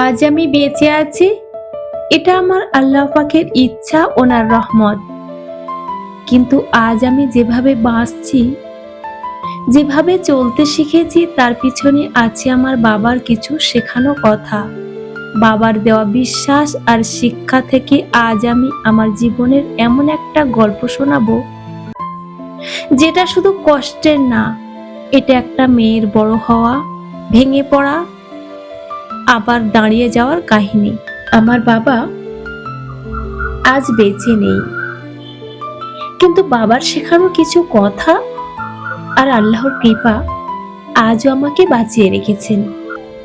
আজ আমি বেঁচে আছি। এটা আমার আল্লাহ পাকের ইচ্ছা, ওনার রহমত। কিন্তু আজ আমি যেভাবে বাঁচছি, যেভাবে চলতে শিখেছি, তার পিছনে আছে আমার বাবার কিছু শেখানো কথা। বাবার দেওয়া বিশ্বাস আর শিক্ষা থেকে আজ আমি আমার জীবনের এমন একটা গল্প শোনাবো, যেটা শুধু কষ্টের না, এটা একটা মেয়ের বড় হওয়া, ভেঙে পড়া আবার দাঁড়িয়ে যাওয়ার কাহিনী। আমার বাবা আজ বেঁচে নেই। কিন্তু বাবার শেখানো কিছু কথা আর আল্লাহর কৃপা আজও আমাকে বাঁচিয়ে রেখেছেন।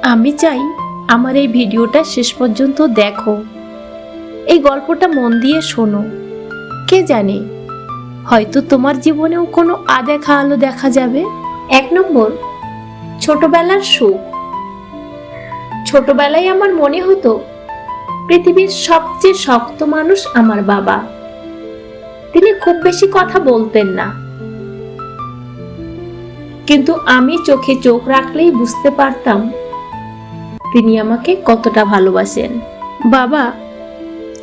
আমি চাই আমার এই ভিডিওটা শেষ পর্যন্ত দেখো। এই গল্পটা মন দিয়ে শোনো। কে জানে, হয়তো তোমার জীবনেও কোনো আদেখা আলো দেখা যাবে। এক নম্বর, ছোটবেলার সুখ। ছোটবেলায় আমার মনে হতো, পৃথিবীর সবচেয়ে শক্ত মানুষ আমার বাবা। তিনি খুব বেশি কথা বলতেন না। কিন্তু আমি চোখে চোখ রাখলেই বুঝতে পারতাম, তিনি আমাকে কতটা ভালোবাসেন। বাবা,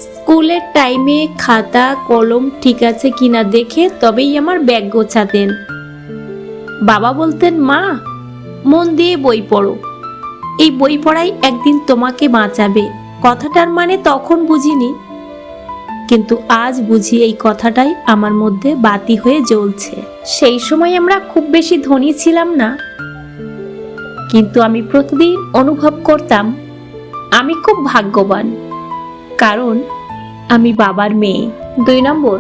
স্কুলের টাইমে খাতা, কলম ঠিক আছে কিনা দেখে তবেই আমার ব্যাগ গোছাতেন। বাবা বলতেন, মা, মন দিয়ে বই পড়ো। এই বই পড়াই একদিন তোমাকে বাঁচাবে। কথাটার মানে তখন বুঝিনি। কিন্তু আজ বুঝি এই কথাটাই আমার মধ্যে বাতি হয়ে জ্বলছে। সেই সময় আমরা খুব বেশি ধনী ছিলাম না। কিন্তু আমি প্রতিদিন অনুভব করতাম, আমি খুব ভাগ্যবান। কারণ আমি বাবার মেয়ে। দুই নম্বর,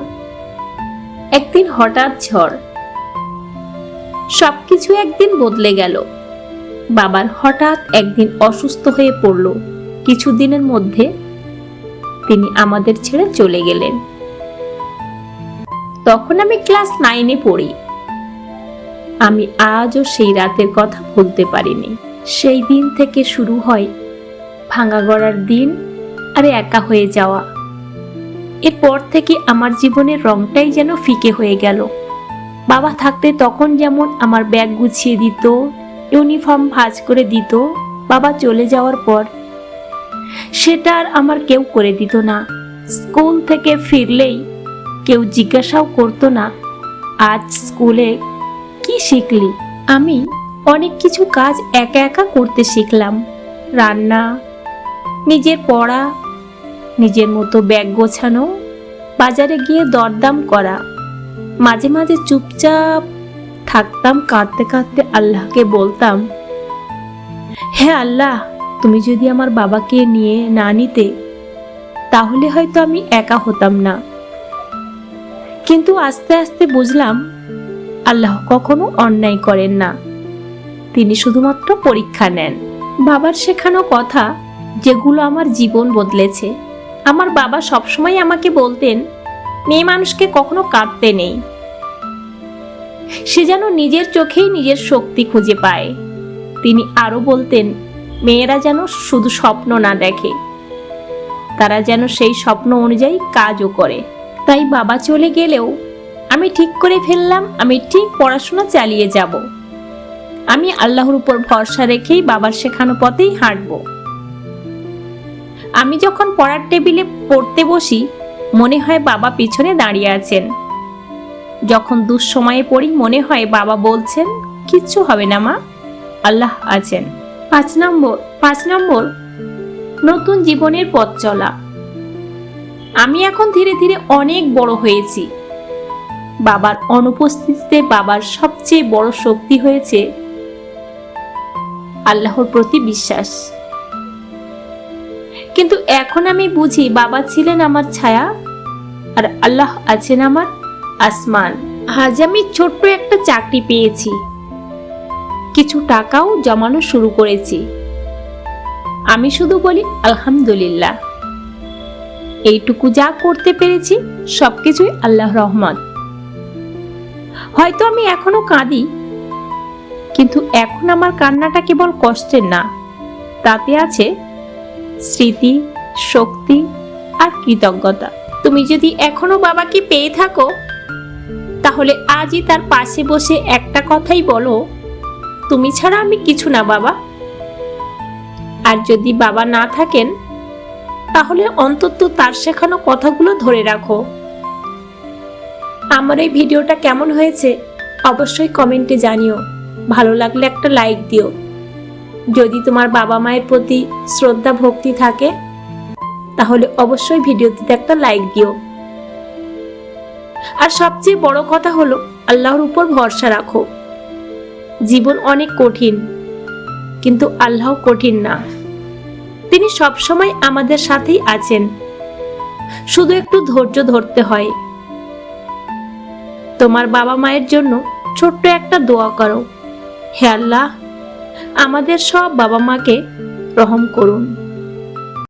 একদিন হঠাৎ ঝড়। সবকিছু একদিন বদলে গেল। বাবার হঠাৎ একদিন অসুস্থ হয়ে পড়ল। কিছুদিনের মধ্যে তিনি আমাদের ছেড়ে চলে গেলেন। তখন আমি ক্লাস নাইনে পড়ি। আমি আজও সেই রাতের কথা ভুলতে পারিনি। সেই দিন থেকে শুরু হয় ভাঙা গড়ার দিন আরে একা হয়ে যাওয়া। এরপর থেকে আমার জীবনের রংটাই যেন ফিকে হয়ে গেল। বাবা থাকতে তখন যেমন আমার ব্যাগ গুছিয়ে দিত ইউনিফর্ম ভাঁজ করে দিত, বাবা চলে যাওয়ার পর। সেটা আর আমার কেউ করে দিত না। স্কুল থেকে ফিরলেই কেউ জিজ্ঞাসাও করতো না, আজ স্কুলে কি শিখলি? আমি অনেক কিছু কাজ একা একা করতে শিখলাম। রান্না, নিজের পড়া, নিজের মতো ব্যাগ গোছানো, বাজারে গিয়ে দরদাম করা, মাঝে মাঝে চুপচাপ থাকতাম, কাঁদতে কাঁদতে আল্লাহকে বলতাম হ্যাঁ আল্লাহ, তুমি যদি আমার বাবাকে নিয়ে না নিতে, তাহলে হয়তো আমি একা হতাম না। কিন্তু আস্তে আস্তে বুঝলাম, আল্লাহ কখনো অন্যায় করেন না। তিনি শুধুমাত্র পরীক্ষা নেন। বাবার শেখানো কথা, যেগুলো আমার জীবন বদলেছে। আমার বাবা সবসময় আমাকে বলতেন, মেয়ে মানুষকে কখনো কাঁদতে নেই। সে যেন নিজের চোখেই নিজের শক্তি খুঁজে পায়। তিনি আরও বলতেন, মেয়েরা যেন শুধু স্বপ্ন না দেখে। তারা যেন সেই স্বপ্ন অনুযায়ী কাজও করে। তাই বাবা চলে গেলেও, আমি ঠিক করে ফেললাম, আমি ঠিক পড়াশোনা চালিয়ে যাব। আমি আল্লাহর উপর ভরসা রেখেই বাবার শেখানো পথেই হাঁটব। আমি যখন পড়ার টেবিলে পড়তে বসি, মনে হয় বাবা পিছনে দাঁড়িয়ে আছেন। যখন দুঃসময়ে পড়ি, মনে হয় বাবা বলছেন, কিচ্ছু হবে না মা। আল্লাহ আছেন। পাঁচ নম্বর পাঁচ নম্বর, নতুন জীবনের পথ চলা। আমি এখন ধীরে ধীরে অনেক বড় হয়েছি। বাবার অনুপস্থিতিতে বাবার সবচেয়ে বড় শক্তি হয়েছে আল্লাহর প্রতি বিশ্বাস। কিন্তু এখন আমি বুঝি বাবা ছিলেন আমার ছায়া আর আল্লাহ আছেন আমার আসমান, আজ আমি ছোট্ট একটা চাকরি পেয়েছি। কিছু টাকাও জমানো শুরু করেছি। আমি শুধু বলি, আলহামদুলিল্লাহ। এইটুকু যা করতে পেরেছি, সবকিছুই আল্লাহ রহমান হয়তো আমি এখনও কাঁদি, কিন্তু এখন আমার কান্নাটা কেবল কষ্টের না। তাতে আছে স্মৃতি, শক্তি আর কৃতজ্ঞতা। তুমি যদি এখনও বাবাকে পেয়ে থাকো তাহলে আজই তার পাশে বসে একটা কথাই বলো। তুমি ছাড়া আমি কিছু না, বাবা। আর যদি বাবা না থাকেন, তাহলে অন্তত তার শেখানো কথাগুলো ধরে রাখো। আমার এই ভিডিওটা কেমন হয়েছে, অবশ্যই কমেন্টে জানিও। ভালো লাগলে একটা লাইক দিও। যদি তোমার বাবা মায়ের প্রতি শ্রদ্ধা, ভক্তি থাকে, তাহলে অবশ্যই ভিডিওটিতে একটা লাইক দিও। আর সবচেয়ে বড় কথা হলো, আল্লাহর উপর ভরসা রাখো। জীবন অনেক কঠিন, কিন্তু আল্লাহ কঠিন না। তিনি সবসময় আমাদের সাথেই আছেন। শুধু একটু ধৈর্য ধরতে হয়। তোমার বাবা মায়ের জন্য ছোট্ট একটা দোয়া করো। হে আল্লাহ, আমাদের সব বাবা মাকে রহম করুন।